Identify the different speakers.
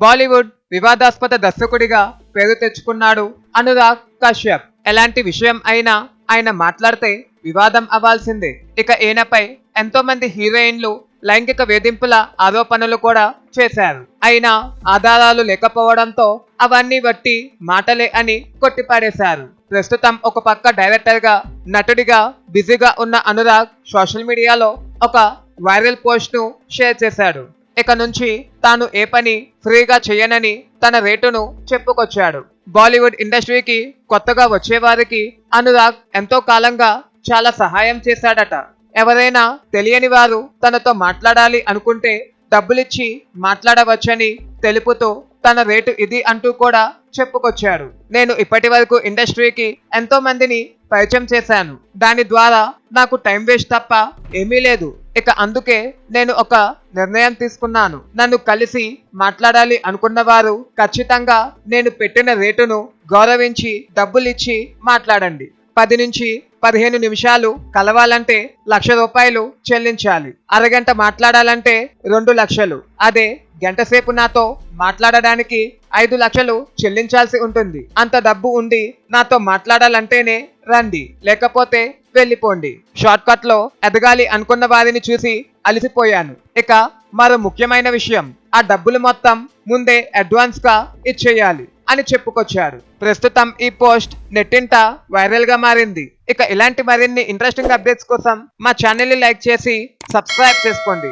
Speaker 1: బాలీవుడ్ వివాదాస్పద దర్శకుడిగా పేరు తెచ్చుకున్నాడు అనురాగ్ కశ్యప్. ఎలాంటి విషయం అయినా ఆయన మాట్లాడితే వివాదం అవ్వాల్సిందే. ఇక ఈయనపై ఎంతో మంది హీరోయిన్లు లైంగిక వేధింపుల ఆరోపణలు కూడా చేశారు. అయినా ఆధారాలు లేకపోవడంతో అవన్నీ బట్టి మాటలే అని కొట్టిపాడేశారు ప్రస్తుతం ఒక పక్క డైరెక్టర్గా నటుడిగా బిజీగా ఉన్న అనురాగ్ సోషల్ మీడియాలో ఒక వైరల్ పోస్ట్ను షేర్ చేశాడు. ఇక నుంచి తాను ఏ పని ఫ్రీగా చేయనని తన రేటును చెప్పుకొచ్చాడు. బాలీవుడ్ ఇండస్ట్రీకి కొత్తగా వచ్చేవారికి అనురాగ్ ఎంతో కాలంగా చాలా సహాయం చేశాడట. ఎవరైనా తెలియని వారు తనతో మాట్లాడాలి అనుకుంటే డబ్బులిచ్చి మాట్లాడవచ్చని తెలుపుతూ తన రేటు ఇది అంటూ కూడా చెప్పుకొచ్చాడు. నేను ఇప్పటి వరకు ఇండస్ట్రీకి ఎంతో మందిని పరిచయం చేశాను. దాని ద్వారా నాకు టైం వేస్ట్ తప్ప ఏమీ లేదు. ఇక అందుకే నేను ఒక నిర్ణయం తీసుకున్నాను. నన్ను కలిసి మాట్లాడాలి అనుకున్న వారు ఖచ్చితంగా నేను పెట్టిన రేటును గౌరవించి డబ్బులిచ్చి మాట్లాడండి. పది నుంచి పదిహేను నిమిషాలు కలవాలంటే లక్ష రూపాయలు చెల్లించాలి. అరగంట మాట్లాడాలంటే రెండు లక్షలు. అదే గంటసేపు నాతో మాట్లాడడానికి ఐదు లక్షలు చెల్లించాల్సి ఉంటుంది. అంత డబ్బు ఉండి నాతో మాట్లాడాలంటేనే రండి. లేకపోతే వెళ్ళిపోండి. షార్ట్ కట్లో ఎదగాలి అనుకున్న వారిని చూసి అలిసిపోయాను. ఇక మరో ముఖ్యమైన విషయం ఆ డబ్బులు మొత్తం ముందే అడ్వాన్స్గా ఇచ్చేయాలి. అని చెప్పుకొచ్చారు. ప్రస్తుతం ఈ పోస్ట్ నెట్టింట వైరల్గా మారింది. ఇక ఇలాంటి మరిన్ని ఇంట్రెస్టింగ్ అప్డేట్స్ కోసం మా ఛానల్ని లైక్ చేసి సబ్స్క్రైబ్ చేసుకోండి.